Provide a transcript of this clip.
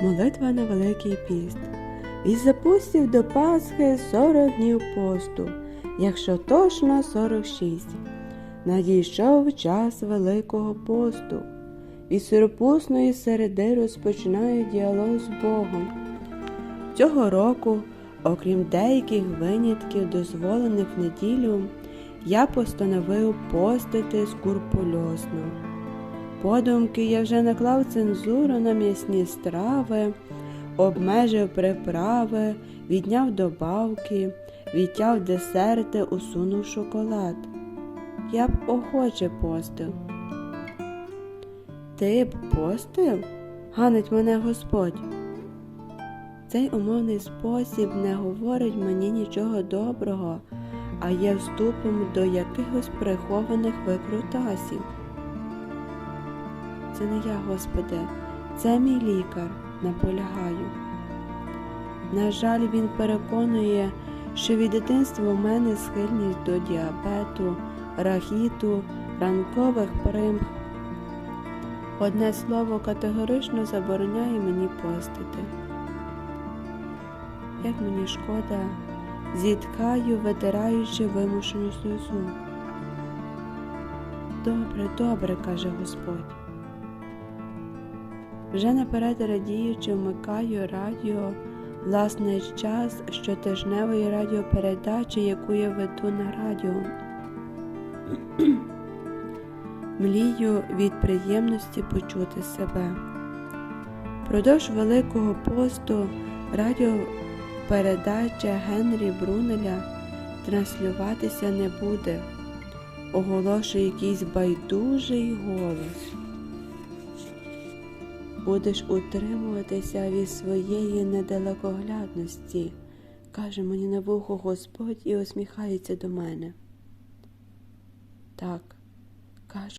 Молитва на Великий піст. І запустив до Пасхи сорок днів посту, якщо точно сорок шість. Надійшов час Великого посту. Від сиропусної середи розпочинаю діалог з Богом. Цього року, окрім деяких винятків, дозволених в неділю, я постановив постити скурпульозно. Подумки я вже наклав цензуру на м'ясні страви, обмежив приправи, відняв добавки, відтяв десерти, усунув шоколад. Я б охоче постив. Ти б постив? Ганить мене Господь. Цей умовний спосіб не говорить мені нічого доброго, а є вступом до якихось прихованих викрутасів. Це не я, Господи, це мій лікар, наполягаю. На жаль, він переконує, що від дитинства у мене схильність до діабету, рахіту, ранкових примх. Одне слово категорично забороняє мені постити. Як мені шкода, зіткаю, витираючи вимушену сльозу. Добре, добре, каже Господь. Вже наперед радіючи, вмикаю радіо, власне час щотижневої радіопередачі, яку я веду на радіо. Млію від приємності почути себе. Продовж Великого посту радіопередача Генрі Брунеля транслюватися не буде, оголошує якийсь байдужий голос. Будеш утримуватися від своєї недалекоглядності, каже мені на вухо Господь і усміхається до мене. Так, каже.